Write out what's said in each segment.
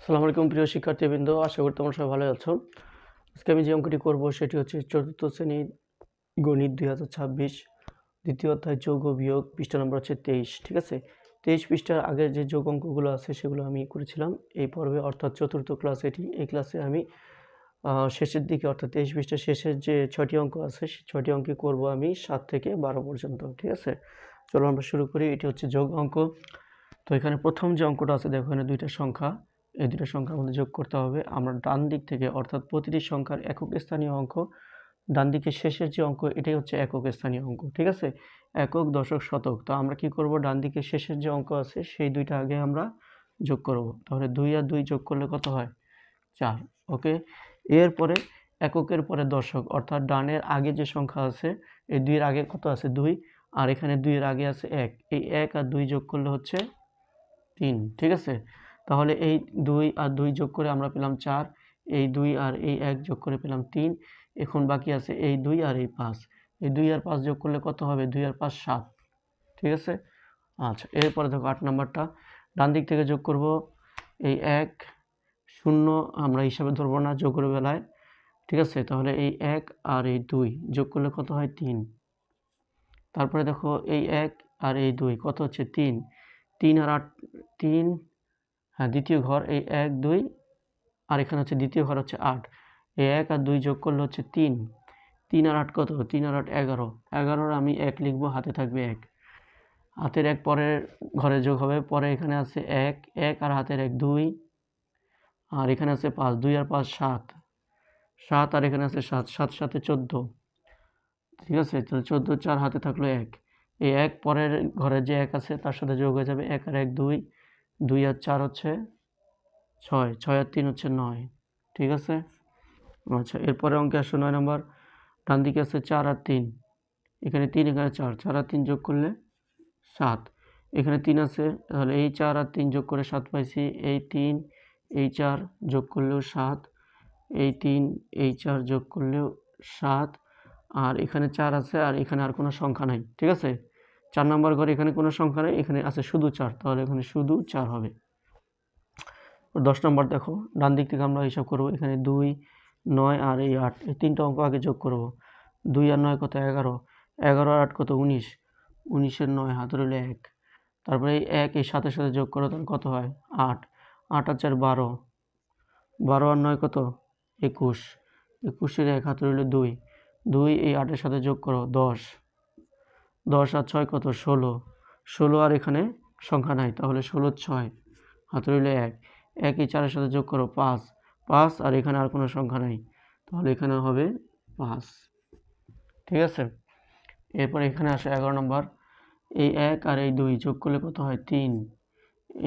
আসসালামু আলাইকুম প্রিয় শিক্ষার্থীবৃন্দ, আশা করি তোমরা সবাই ভালো আছো। আজকে আমি যে অঙ্কটি করব সেটি হচ্ছে চতুর্থ শ্রেণির গণিত দুই হাজার ছাব্বিশ, দ্বিতীয় অধ্যায় যোগ ও বিয়োগ, পৃষ্ঠা নম্বর হচ্ছে তেইশ, ঠিক আছে? তেইশ পৃষ্ঠার আগের যে যোগ অঙ্কগুলো আছে সেগুলো আমি করেছিলাম। এই পর্বে অর্থাৎ চতুর্থ ক্লাস এটি, এই ক্লাসে আমি শেষের দিকে, অর্থাৎ তেইশ পৃষ্ঠার শেষের যে ছয়টি অঙ্ক আছে সেই ছয়টি অঙ্কে করব আমি সাত থেকে বারো পর্যন্ত, ঠিক আছে? চলো আমরা শুরু করি, এটি হচ্ছে যোগ অঙ্ক। তো এখানে প্রথম যে অঙ্কটা আছে, দেখো এখানে দুইটা সংখ্যা। এই দুটো সংখ্যার মধ্যে যোগ করতে হবে। আমরা ডান দিক থেকে অর্থাৎ প্রতিটি সংখ্যার একক স্থানীয় অঙ্ক, ডান দিকে শেষের যে অঙ্ক, এটাই হচ্ছে একক স্থানীয় অঙ্ক, ঠিক আছে? একক দশক শতক। তো আমরা কি করব? ডান দিকে শেষের যে অঙ্ক আছে, সেই দুইটা আগে আমরা যোগ করব। তাহলে দুই আর দুই যোগ করলে কত হয়? চার, ওকে? এরপরে এককের পরে দশক, অর্থাৎ ডানের আগে যে সংখ্যা আছে, এই দুইয়ের আগে কত আছে? দুই, আর এখানে দুইয়ের আগে আছে এক। এই এক আর দুই যোগ করলে হচ্ছে তিন, ঠিক আছে? তাহলে এই দুই আর দুই যোগ করে আমরা পেলাম চার, এই দুই আর এই এক যোগ করে পেলাম তিন, এখন বাকি আছে এই দুই আর এই পাঁচ। এই দুই আর পাঁচ যোগ করলে কত হবে? দুই আর পাঁচ সাত। ঠিক আছে? আচ্ছা এরপরে দেখো আট নাম্বারটা। ডান দিক থেকে যোগ করব, এই এক, শূন্য আমরা হিসাবে ধরবো না, যোগের বেলায়। ঠিক আছে? তাহলে এই এক আর এই দুই যোগ করলে কত হয়? তিন। তারপরে দেখো এই এক আর এই দুই, কত হচ্ছে? তিন। তিন আর আট, তিন হ্যাঁ দ্বিতীয় ঘর এই এক, দুই, আর এখানে হচ্ছে দ্বিতীয় ঘর হচ্ছে আট। এই এক আর দুই যোগ করলে হচ্ছে তিন। তিন আর আট কত? তিন আর আট এগারো। এগারোর আমি এক লিখব, হাতে থাকবে এক। হাতের এক পরের ঘরে যোগ হবে, পরে এখানে আছে এক এক আর হাতের এক দুই, আর এখানে আছে পাঁচ, দুই আর পাঁচ সাত। সাত আর এখানে আছে সাত সাত সাথে চোদ্দ। ঠিক আছে? তাহলে চোদ্দ, চার হাতে থাকল এক। এই এক পরের ঘরে যে এক আছে, তার সাথে যোগ হয়ে যাবে এক আর এক, দুই দুই আর চার হচ্ছে ছয় ছয় আর তিন হচ্ছে নয়, ঠিক আছে? আচ্ছা এরপরে অঙ্কে আসো নয় নম্বর, ডান দিকে আছে চার আর তিন, এখানে তিন, এখানে চার চার আর তিন যোগ করলে সাত, এখানে তিন আছে, তাহলে এই চার আর তিন যোগ করে সাত পাইছি, এই তিন, এই চার যোগ করলেও সাত, এই তিন, এই চার যোগ করলেও সাত, আর এখানে চার আছে, আর এখানে আর কোনো সংখ্যা নাই, ঠিক আছে? চার নম্বর ঘরে এখানে কোনো সংখ্যা নেই, এখানে আছে শুধু চার, তাহলে এখানে শুধু চার হবে। দশ নম্বর দেখো, ডান দিক থেকে আমরা হিসাব করব, এখানে দুই, নয় আর এই আট, এই তিনটা অঙ্ক আগে যোগ করব। দুই আর নয় কত? এগারো। এগারো আর আট কত? উনিশ। উনিশের নয় হাত রইল এক। তারপরে এই এক, এই সাথে সাথে যোগ করো, তাহলে কত হয়? আট। আট আর চার, বারো। বারো আর নয় কত? একুশ। একুশের এক হাত রইল দুই। দুই, এই আটের সাথে যোগ করো, দশ। দশ আর ছয় কত? ষোলো। ষোলো আর এখানে সংখ্যা নাই, তাহলে ষোলো ছয়। হাত রইল এক। একই চারের সাথে যোগ করো পাঁচ। পাঁচ আর এখানে আর কোনো সংখ্যা নাই, তাহলে এখানে হবে পাঁচ। ঠিক আছে? এরপর এখানে আসে এগারো নম্বর। এই এক আর এই দুই যোগ করলে কত হয়? তিন।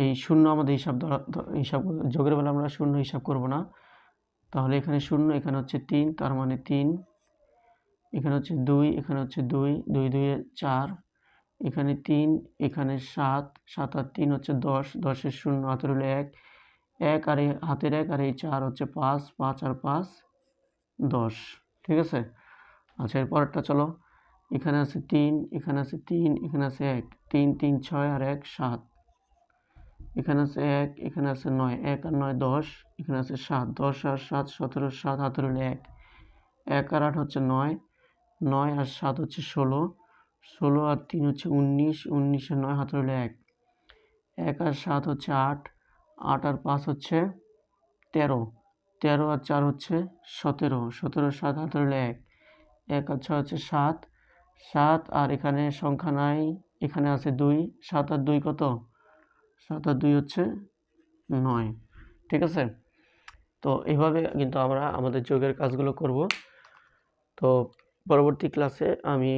এই শূন্য আমাদের হিসাব ধরা হিসাব যোগের বেলা আমরা শূন্য হিসাব করব না। তাহলে এখানে শূন্য, এখানে হচ্ছে তিন, তার মানে তিন এখানে হচ্ছে দুই, এখানে হচ্ছে দুই দুই দুইয়ে চার, এখানে তিন, এখানে সাত সাত আর তিন হচ্ছে দশ দশের শূন্য, হাতের হলো এক এক আর এই হাতের এক আর এই চার হচ্ছে পাঁচ পাঁচ আর পাঁচ দশ, ঠিক আছে? আচ্ছা এর পরেরটা চলো। এখানে আছে তিন, এখানে আছে তিন, এখানে আছে এক, তিন তিন, ছয় আর এক, সাত। এখানে আছে এক, এখানে আছে নয়, এক আর নয়, দশ, এখানে আছে সাত, দশ আর সাত, সতেরো, সাত, হাতের হলো এক। এক আর আট হচ্ছে নয় নয় আর সাত হচ্ছে ষোলো। ষোলো আর তিন হচ্ছে উনিশ উনিশ আর নয় হাতের হলো এক। এক আর সাত হচ্ছে আট আট আর পাঁচ হচ্ছে তেরো। তেরো আর চার হচ্ছে সতেরো। সতেরো সাত হাতের হলো এক। এক আর ছয় হচ্ছে সাত। সাত আর এখানে সংখ্যা নাই, এখানে আছে দুই। সাত আর দুই কত? সাত আর দুই হচ্ছে নয়। ঠিক আছে? তো এইভাবে কিন্তু আমরা আমাদের যোগের কাজগুলো করব। তো পরবর্তী ক্লাসে আমি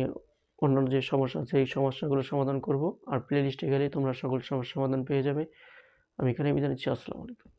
অন্যান্য যে সমস্যা আছে, এই সমস্যাগুলো সমাধান করব। আর প্লে লিস্টে গেলেই তোমরা সকল সমস্যার সমাধান পেয়ে যাবে। আমি এখানে বিদায় নিচ্ছি। আসসালামু আলাইকুম।